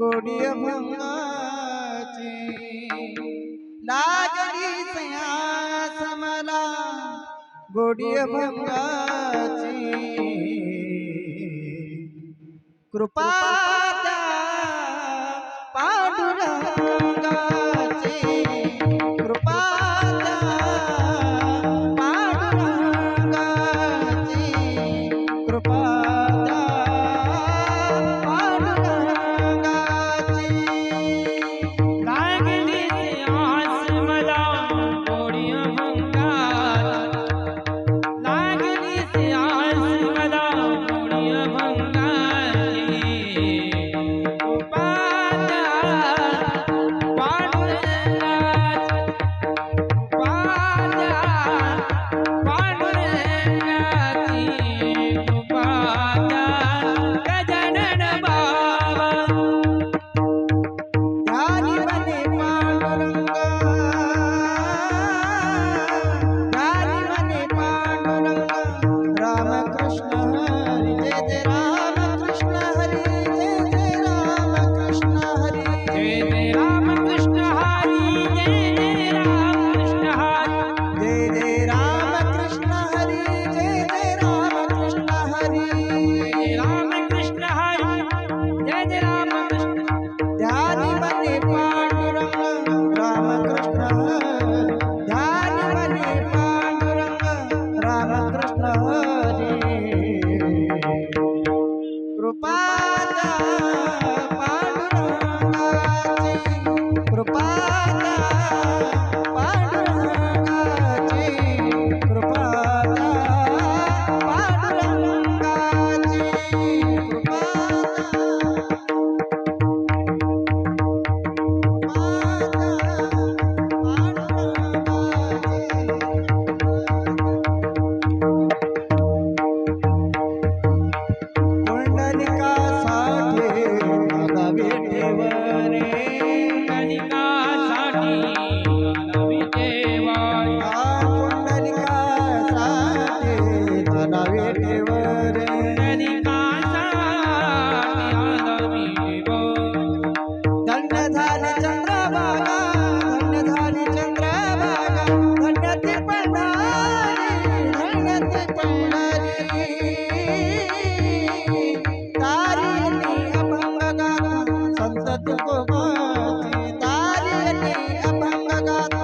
गोडी भंगाची. लागली सयास मला गोडी भंगाची. कृपा पांडुरंगा Krishna. nada.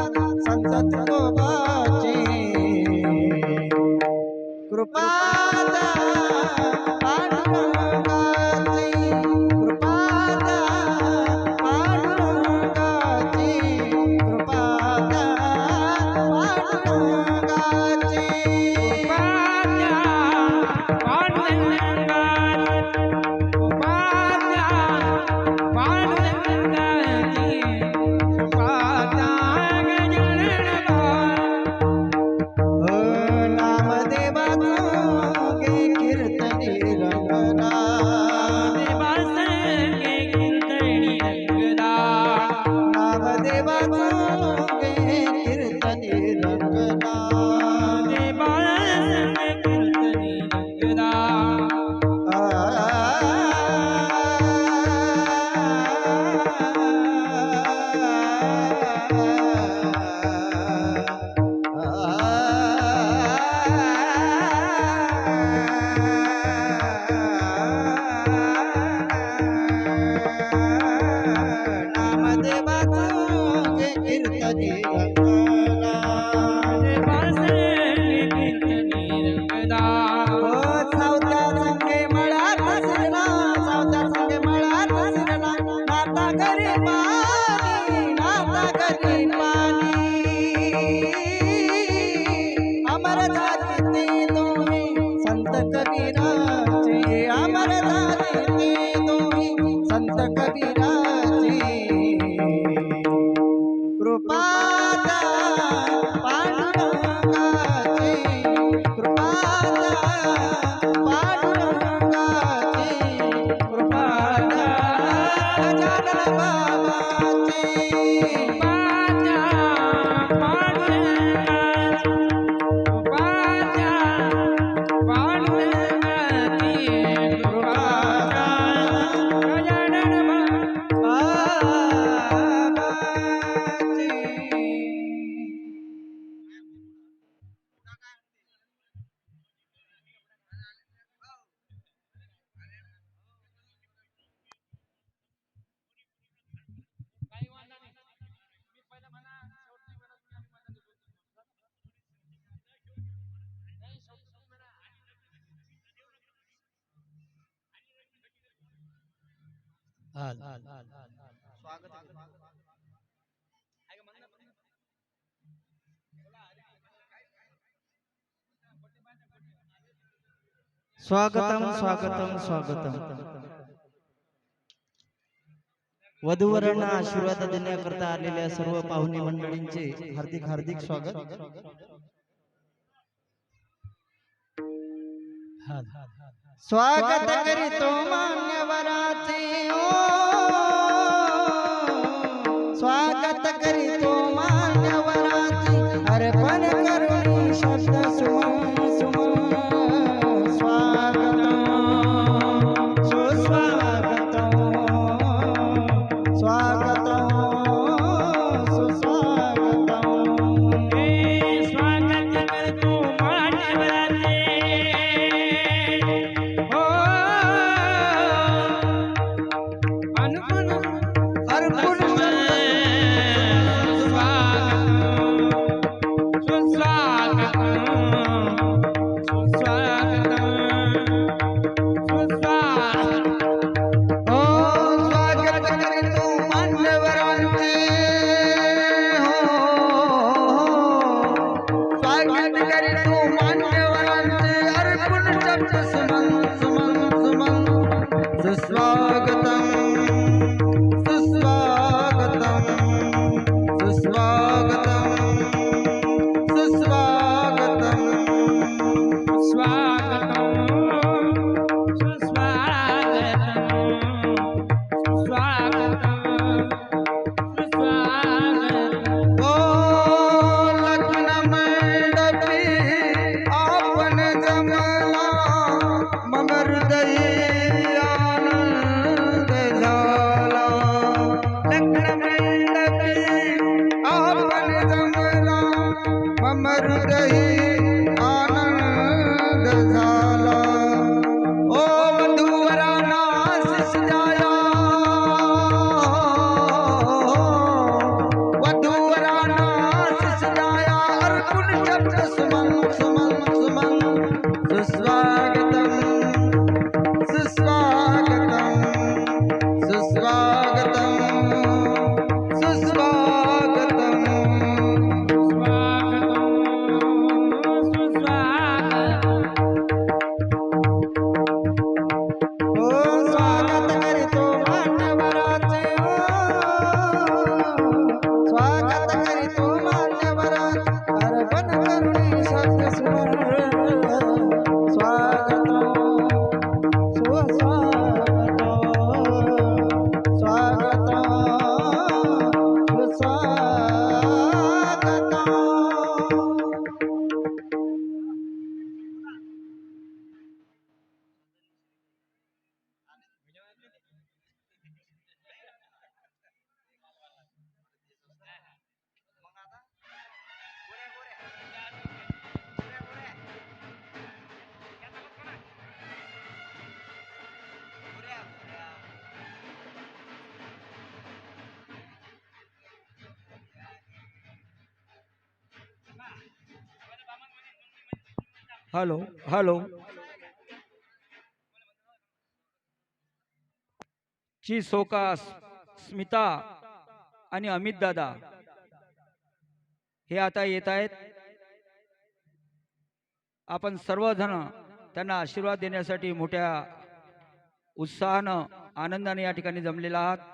संत कबीराची कृपा पांडुरंगाची कृपा स्वागत स्वागतम स्वागतम स्वागतम वधूवरांना आशीर्वाद देण्याकरता आलेल्या सर्व पाहुणे मंडळींचे हार्दिक हार्दिक स्वागत. स्वागत करीतो मान्यवराचे ओ स्वागत রে हॅलो हॅलो. ची सोका स्मिता आणि अमित दादा. हे आता येत आहेत. आपण सर्वजण त्यांना आशीर्वाद देण्यासाठी मोठ्या उत्साहानं आनंदाने या ठिकाणी जमलेला आहात.